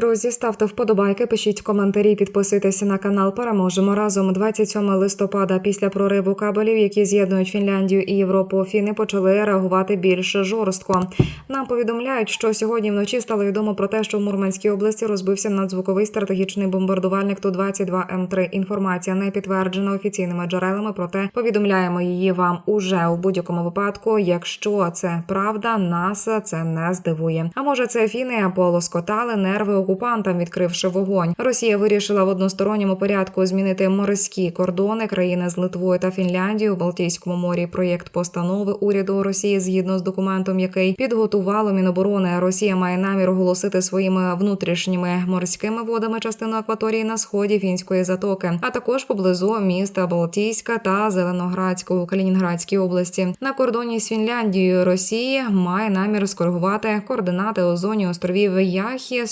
Друзі, ставте вподобайки, пишіть коментарі, підписуйтесь на канал. Переможемо разом. 27 листопада. Після прориву кабелів, які з'єднують Фінляндію і Європу, фіни почали реагувати більш жорстко. Нам повідомляють, що сьогодні вночі стало відомо про те, що в Мурманській області розбився надзвуковий стратегічний бомбардувальник Ту 22 М3. Інформація не підтверджена офіційними джерелами, проте повідомляємо її вам уже у будь-якому випадку. Якщо це правда, нас це не здивує. А може, це фіни полоскотали нерви окупантам, відкривши вогонь. Росія вирішила в односторонньому порядку змінити морські кордони країни з Литвою та Фінляндією у Балтійському морі. Проєкт постанови уряду Росії згідно з документом, який підготувало Міноборони. Росія має намір оголосити своїми внутрішніми морськими водами частину акваторії на сході фінської затоки, а також поблизу міста Балтійська та Зеленоградського Калінінградській області. На кордоні з Фінляндією Росії має намір скоригувати координати у зоні островів Яхі,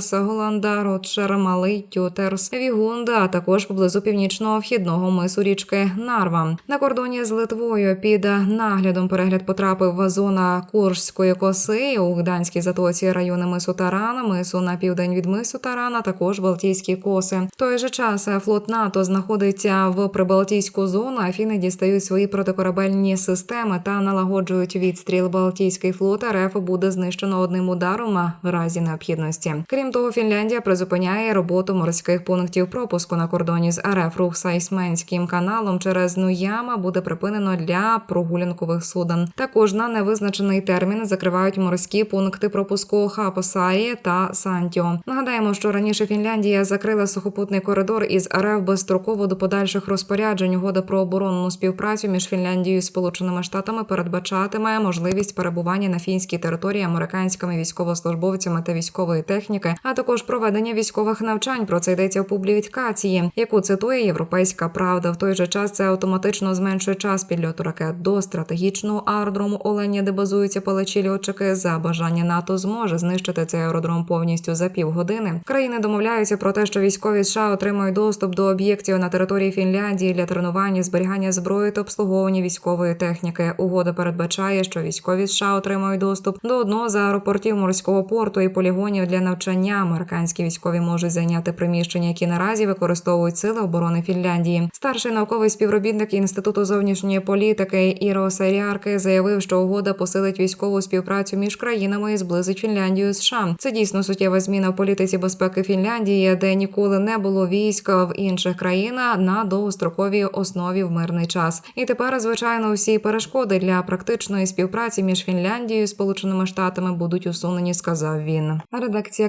Сомерс, Голанда, Ротшер, Малий, Тютерс, Вігунда, а також поблизу північного вхідного мису річки Нарва. На кордоні з Литвою під наглядом перегляд потрапив зона Куршської коси у Гданській затоці райони мису Тарана, мису на південь від мису Тарана, також Балтійські коси. В той же час флот НАТО знаходиться в прибалтійську зону. Афіни дістають свої протикорабельні системи та налагоджують відстріл. Балтійський флот РФ буде знищено одним ударом в разі необхідності. Крім того, Фінляндія призупиняє роботу морських пунктів пропуску на кордоні з РФ. Рух Сайсменським каналом через Нуяма буде припинено для прогулянкових суден. Також на невизначений термін закривають морські пункти пропуску Хапосарі та Сантіо. Нагадаємо, що раніше Фінляндія закрила сухопутний коридор із РФ безстроково до подальших розпоряджень. Угода про оборонну співпрацю між Фінляндією і Сполученими Штатами передбачатиме можливість перебування на фінській території американськими військовослужбовцями та військової техніки, а також проведення військових навчань. Про це йдеться в публікації, яку цитує Європейська Правда. В той же час це автоматично зменшує час підльоту ракет до стратегічного аеродрому Оленя, де базуються палачі льотчики. За бажання НАТО зможе знищити цей аеродром повністю за півгодини. Країни домовляються про те, що військові США отримають доступ до об'єктів на території Фінляндії для тренування, зберігання зброї та обслуговування військової техніки. Угода передбачає, що військові США отримають доступ до одного з аеропортів морського порту і полігонів для навчання. Американські військові можуть зайняти приміщення, які наразі використовують сили оборони Фінляндії. Старший науковий співробітник інституту зовнішньої політики Іро Саріарки заявив, що угода посилить військову співпрацю між країнами і зблизить Фінляндію з США. Це дійсно суттєва зміна в політиці безпеки Фінляндії, де ніколи не було війська в інших країнах на довгостроковій основі в мирний час. І тепер, звичайно, всі перешкоди для практичної співпраці між Фінляндією і Сполученими Штатами будуть усунені, сказав він. Редакція